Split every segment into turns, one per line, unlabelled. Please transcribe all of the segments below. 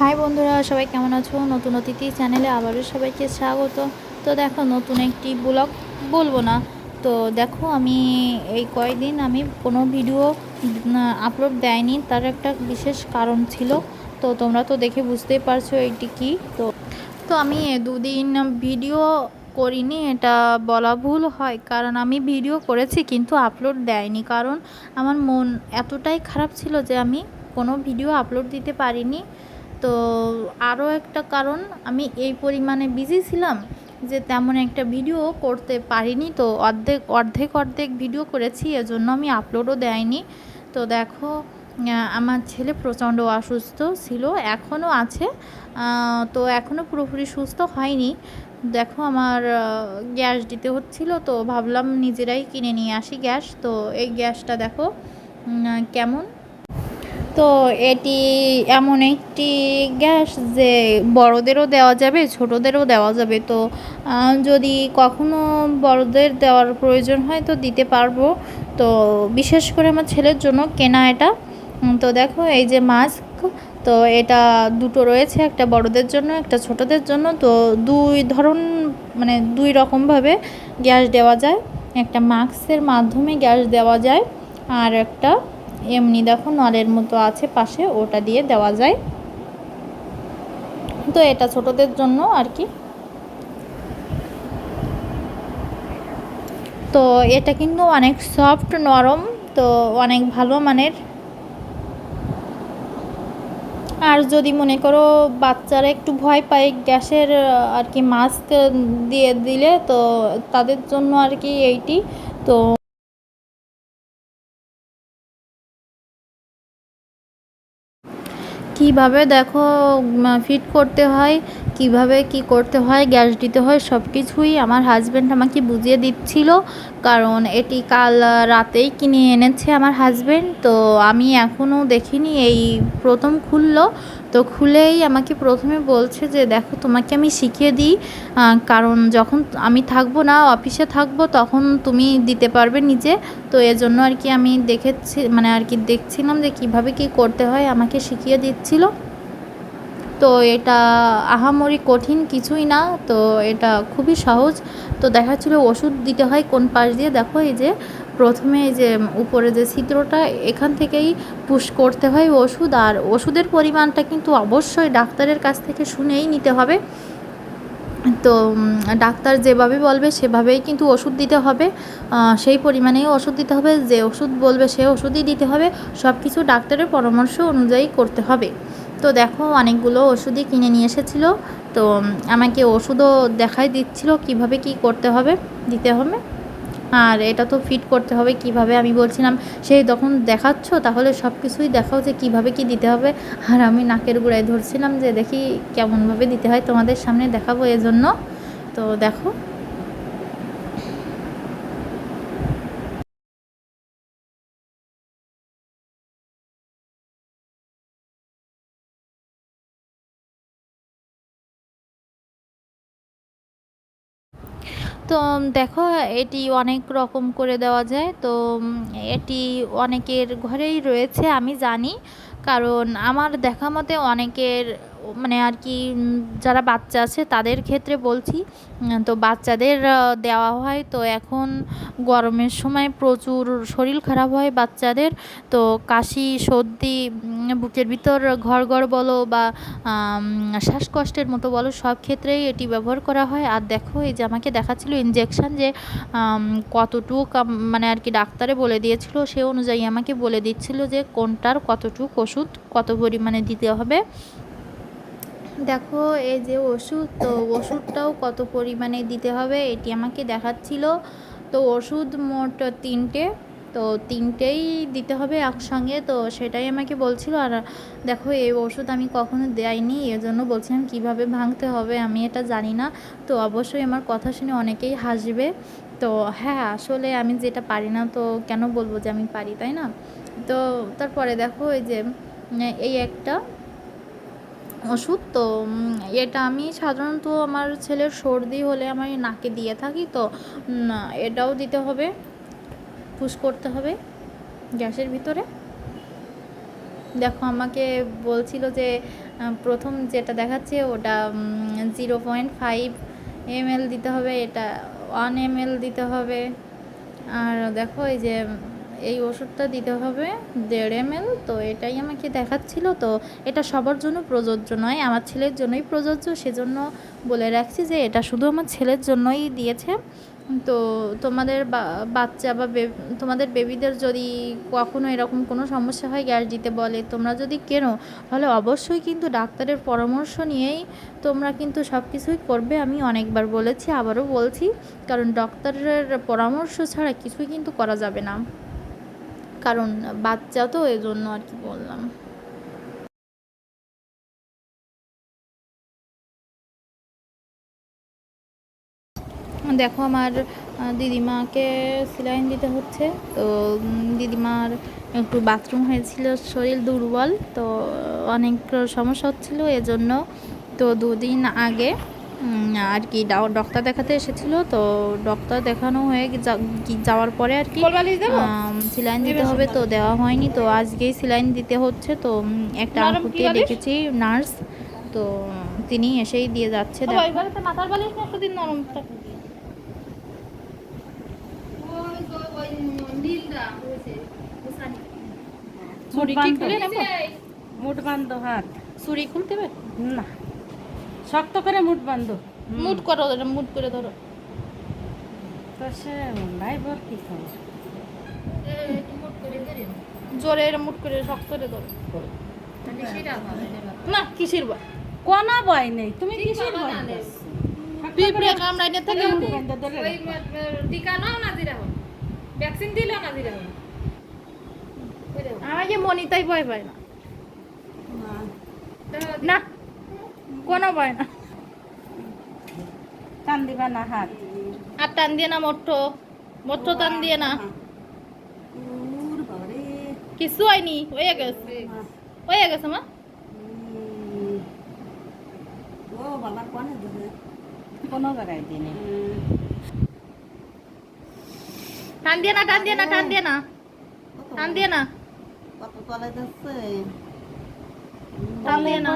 High বন্ধুরা, সবাই কেমন আছো? নতুন অতিথি চ্যানেলে আবারও সবাইকে স্বাগত। তো দেখো, নতুন একটি ব্লগ বলব না। তো দেখো, আমি এই কয়েকদিন আমি কোনো ভিডিও আপলোড দেয়নি। তার একটা বিশেষ কারণ ছিল। তো তোমরা তো দেখে বুঝতেই পারছ এটি কি। তো তো আমি দুদিন ভিডিও করিনি, এটা বলা ভুল হয়। কারণ আমি ভিডিও করেছি, কিন্তু আপলোড দেয়নি। কারণ আমার মন এতটাই খারাপ ছিল যে আমি কোনো ভিডিও আপলোড দিতে পারিনি। তো আরও একটা কারণ, আমি এই পরিমাণে বিজি ছিলাম যে তেমন একটা ভিডিও করতে পারিনি। তো অর্ধেক অর্ধেক অর্ধেক ভিডিও করেছি, এজন্য আমি আপলোডও দেয়নি। তো দেখো আমার ছেলে প্রচণ্ড অসুস্থ ছিল, এখনও আছে। তো এখনও পুরোপুরি সুস্থ হয়নি। দেখো আমার গ্যাস দিতে হচ্ছিল, তো ভাবলাম নিজেরাই কিনে নিয়ে আসি গ্যাস। তো এই গ্যাসটা দেখো কেমন? তো এটি এমন একটি গ্যাস যে বড়দেরও দেওয়া যাবে, ছোটোদেরও দেওয়া যাবে। তো যদি কখনো বড়দের দেওয়ার প্রয়োজন হয় তো দিতে পারব। তো, বিশেষ করে আমার ছেলের জন্য কেনা এটা। তো দেখো, এই যে মাস্ক, তো এটা দুটো রয়েছে, একটা বড়দের জন্য, একটা ছোটদের জন্য। তো দুই ধরন মানে দুই রকমভাবে গ্যাস দেওয়া যায়। একটা মাস্কের মাধ্যমে গ্যাস দেওয়া যায়, আর একটা এমনি দেখো নলের মতো আছে পাশে, ওটা দিয়ে দেওয়া যায়। তো এটা ছোটদের জন্য আর কি। তো এটা কিন্তু অনেক সফট নরম, তো অনেক ভালো মানের। আর যদি মনে করো বাচ্চারা একটু ভয় পায় গ্যাসের আর কি মাস্ক দিয়ে দিলে, তো তাদের জন্য আর কি এইটি। তো কীভাবে দেখো ফিট করতে হয়। কীভাবে কি করতে হয়, গ্যাস দিতে হয় সব কিছুই আমার হাজব্যান্ড আমাকে বুঝিয়ে দিচ্ছিল। কারণ এটি কাল রাতেই কিনে এনেছে আমার হাজব্যান্ড তো আমি এখনও দেখিনি, এই প্রথম খুললো। তো খুলেই আমাকে প্রথমে বলছে যে, দেখো, তোমাকে আমি শিখিয়ে দিই। কারণ যখন আমি থাকব না, অফিসে থাকব, তখন তুমি দিতে পারবে নিজে। তো এজন্য আর কি আমি দেখেছি মানে আর কি দেখছিলাম যে কীভাবে কি করতে হয়, আমাকে শিখিয়ে দিচ্ছিল। তো এটা আহামরি কঠিন কিছুই না, তো এটা খুবই সহজ। তো দেখাচ্ছিলো ওষুধ দিতে হয় কোন পাশ দিয়ে। দেখো এই যে প্রথমে এই যে উপরে যে ছিদ্রটা, এখান থেকেই পুশ করতে হয় ওষুধ। আর ওষুধের পরিমাণটা কিন্তু অবশ্যই ডাক্তারের কাছ থেকে শুনেই নিতে হবে। তো ডাক্তার যেভাবে বলবে সেভাবেই কিন্তু ওষুধ দিতে হবে। সেই পরিমাণেই ওষুধ দিতে হবে। যে ওষুধ বলবে সে ওষুধই দিতে হবে। সব কিছু ডাক্তারের পরামর্শ অনুযায়ী করতে হবে। তো দেখো অনেকগুলো ওষুধই কিনে নিয়ে এসেছিল। তো আমাকে ওষুধও দেখাই দিচ্ছিল কীভাবে কি করতে হবে, দিতে হবে। আর এটা তো ফিট করতে হবে কীভাবে আমি বলছিলাম, সেই তখন দেখাচ্ছ, তাহলে সব কিছুই দেখাও যে কীভাবে কি দিতে হবে। আর আমি নাকের গোড়ায় ধরছিলাম যে দেখি কেমনভাবে দিতে হয় তোমাদের সামনে দেখাবো এজন্য। তো দেখো। তো দেখো, এটি অনেক রকম করে দেওয়া যায়। তো এটি অনেকের ঘরেই রয়েছে, আমি জানি। কারণ আমার দেখা মতে অনেকের মানে আর কি যারা বাচ্চা আছে তাদের ক্ষেত্রে বলছি তো বাচ্চাদের দেওয়া হয়। তো এখন গরমের সময় প্রচুর শরীর খারাপ হয় বাচ্চাদের। তো কাশি, সর্দি বুকের ভিতর ঘর ঘর বলো বা শ্বাসকষ্টের মতো বলো, সব ক্ষেত্রেই এটি ব্যবহার করা হয়। আর দেখো, এই যে আমাকে দেখাচ্ছিল ইনজেকশান যে কতটুক মানে আর কি ডাক্তারে বলে দিয়েছিল, সে অনুযায়ী আমাকে বলে দিচ্ছিল যে, কোনটার কতটুক ওষুধ কত পরিমাণে দিতে হবে। দেখো, এই যে ওষুধ, তো ওষুধটাও কত পরিমাণে দিতে হবে এটি আমাকে দেখাচ্ছিল। তো ওষুধ মোট তিনটে, তো তিনটেই দিতে হবে একসঙ্গে, তো সেটাই আমাকে বলছিল। আর দেখো, এই ওষুধ আমি কখনো দেয়নি, এজন্য বলছিলাম কীভাবে ভাঙতে হবে আমি এটা জানি না। তো অবশ্যই আমার কথা শুনে অনেকেই হাসবে। তো হ্যাঁ আসলে আমি যেটা পারি না, তো কেন বলব যে আমি পারি, তাই না? তো তারপরে দেখো, এই যে, এই একটা ওষুধ, তো এটা আমি সাধারণত আমার ছেলের সর্দি হলে আমার নাকে দিয়ে থাকি, তো এটাও দিতে হবে, পুশ করতে হবে গ্যাসের ভিতরে। দেখো, আমাকে বলছিল যে প্রথম যেটা দেখাচ্ছে ওটা জিরো পয়েন্ট ফাইভ এম দিতে হবে, এটা ওয়ান এম দিতে হবে। আর দেখো, এই যে এই ওষুধটা দিতে হবে দেড় এম এল তো এটাই আমাকে দেখাচ্ছিল। তো এটা সবার জন্য প্রযোজ্য নয়, আমার ছেলের জন্যই প্রযোজ্য। সেজন্য বলে রাখছি যে এটা শুধু আমার ছেলের জন্যই দিয়েছে। তো তোমাদের বাচ্চা বা বে- তোমাদের বেবিদের যদি কখনো এরকম কোনো সমস্যা হয়, গ্যাস দিতে বলে, তোমরা যদি কেনো, তাহলে অবশ্যই কিন্তু ডাক্তারের পরামর্শ নিয়েই তোমরা কিন্তু সব কিছুই করবে। আমি অনেকবার বলেছি, আবারও বলছি, কারণ ডক্টরের পরামর্শ ছাড়া কিছুই কিন্তু করা যাবে না। কারণ বাচ্চা তো এই জন্য আর কি বললাম। দেখো আমার দিদিমাকে সিলাইন দিতে হচ্ছে। তো দিদিমার একটু বাথরুম হয়েছিল, শরীর দুর্বল। তো অনেক সমস্যা হচ্ছিল এজন্য। তো দুদিন আগে আর কি ডক্টর দেখাতে এসেছিল তো ডক্টর দেখানো হয়ে যাওয়ার পরে আর কি সিলাইন দিতে হবে তো দেওয়া হয়নি তো আজকেই সিলাইন দিতে হচ্ছে তো একটা
নরম কি
আঙ্কুকে
বালিশ?
ডেকেছি নার্স তো তিনি এসেই দিয়ে যাচ্ছে দেখো।
মাথার বালিশ না শুধু নরম
ছুরি কি খুলে নেব
মুঠ বান্ধ হাত।
ছুরি খুলতে হবে?
না। শক্ত করে মুঠ বান্ধ
মুট করো এটা মুট করে ধরো।
তো সে নাই বল কি খবর
জোরে এরা মুট করে শক্ত করে ধরো। না। কিসের বা
কোনা বয় নেই তুমি কিসের বয়?
পিঁপড়ে কামড়াইতে থাকে
মুঠ বান্ধ ধরে।
টিকা নাও না দিলে হবে। ভ্যাকসিন দিলেও না দিলে হবে।
আমাকে মনিতাই ভয় পায় না। না কোনো ভয় না।
টান দিবা না হাত।
আর টান দিয়ে না মোট্ট। মোট্ট টান দিয়ে না। কিছু হয়নি হয়ে গেছে। হয়ে গেছে মা।
ও বাবা কোনে দেবে কোনো জায়গায় দিনে
টান দিয়ে না টান দিয়ে না টান দিয়ে না। টান দিয়ে না।
কত তলায় যাচ্ছে?
টান দিয়ে না।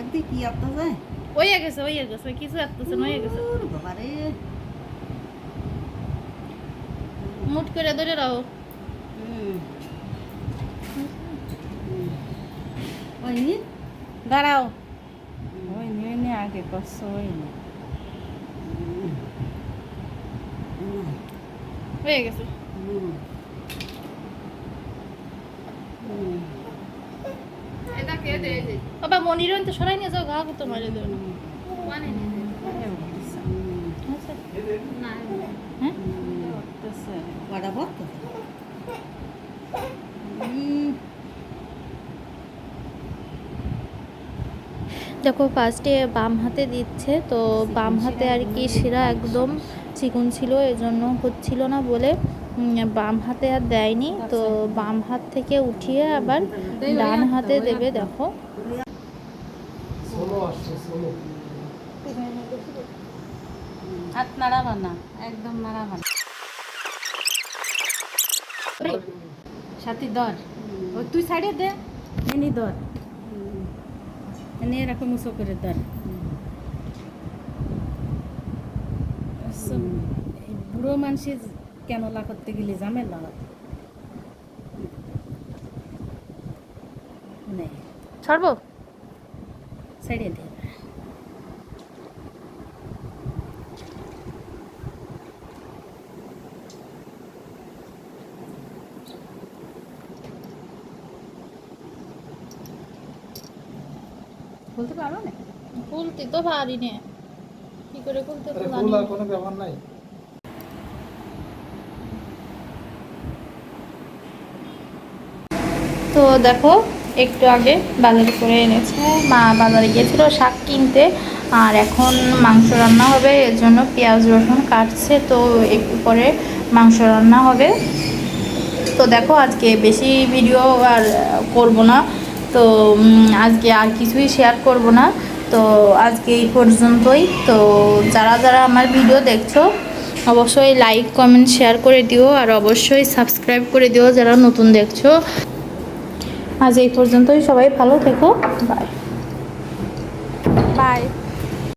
দেখবি কি আপনার যায়?
হয়ে গেছে হয়ে গেছে কিছু আসতেছে না, গেছে
বাবারে
মুট করে ধরে রাখো।
ওই দাঁড়াও। ওই নে আগে কষ্ট ওই নে।
হয়ে গেছে
এটা কে দে দে
বাবা, মনির তো, সরাই নিয়ে যাও ঘা করতে মারে দেবে না। দেখো ফার্স্টে বাম হাতে দিচ্ছে, তো বাম হাতে আর কি শিরা একদম চিকন ছিল, এজন্য হচ্ছিল না বলে বাম হাতে আর দেয়নি, তো বাম হাত থেকে উঠিয়ে আবার ডান হাতে দেবে, দেখো।
হাত নাড়াবা না একদম নাড়াবা না সাথী ধর। ও তুই সাইডে দে। এনি ধর। এনে এরকম করে ধর। বুড়ো মানুষের ক্যানোলা করতে গেলে ঝামেলা?
ছাড়বো?
সাইডে দে। বলতে পারো না?
খুলতে তো পারি নে। কি করে খুলতে তো
আরে
জানি না।
কোনো ব্যাপার নাই।
তো দেখো একটু আগে বাজারে করে এনেছে। মা বাজারে গিয়েছিল শাক কিনতে আর এখন মাংস রান্না হবে, এর জন্য পেঁয়াজ, রসুন কাটছে, তো একটু পরে মাংস রান্না হবে। তো দেখো আজকে বেশি ভিডিও আর করব না, তো আজকে আর কিছুই শেয়ার করব না। তো আজকে এই পর্যন্তই। তো যারা যারা আমার ভিডিও দেখছ, অবশ্যই লাইক কমেন্ট শেয়ার করে দিও আর অবশ্যই সাবস্ক্রাইব করে দিও যারা নতুন দেখছ। আজ এই পর্যন্তই সবাই ভালো থেকো বাই
বাই